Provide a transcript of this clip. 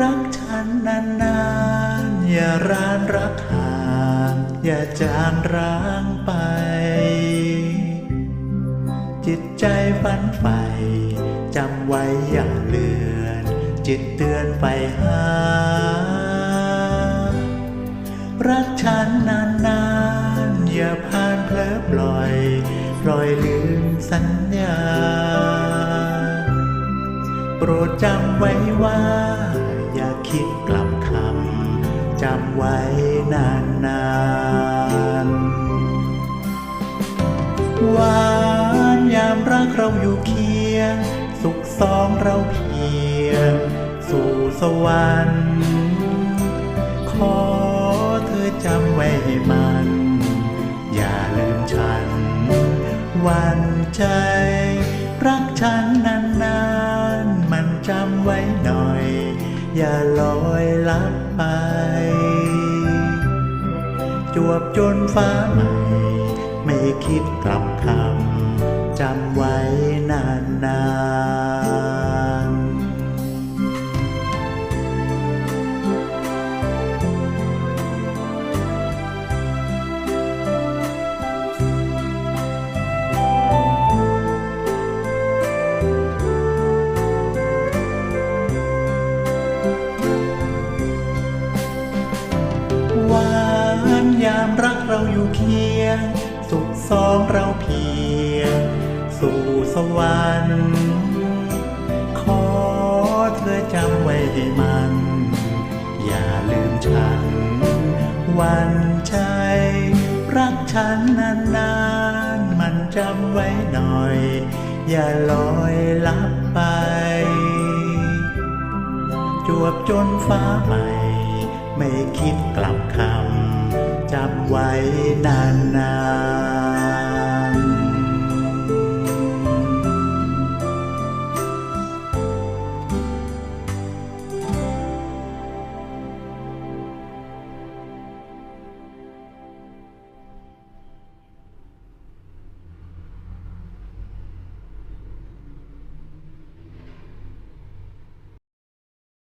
รักฉันนานๆ อย่าร้านรักห่างอย่าจางร้างไป จิตใจฝันใฝ่จำไว้อย่าเลือน จิตเตือนไปหา รักฉันนานๆ อย่าพานเพลอปล่อยปล่อยลืมสัญญา โปรดจำไว้ว่า อย่าคิดกลับคำจำไว้นานๆหวานยามรักเราอยู่เคียง สุขสองเราเพียง สู่สวรรค์ ขอเธอจำไว้ให้มัน อย่าลืมฉัน วันใจ รักฉันนานๆมันจำไว้หน่อย อย่าลอยลับไป จวบจนฟ้าใหม่ไม่คิดกลับคำจำไว้นาน หวานยามรักเราอยู่เคียง สุขสองเราเพียง สู่สวรรค์ ขอเธอจำไว้ให้มัน อย่าลืมฉัน วันใจ รักฉันนานๆ มันจำไว้หน่อย อย่าลอยลับไป จวบจนฟ้าใหม่ ไม่คิดกลับคำจำไว้นานๆ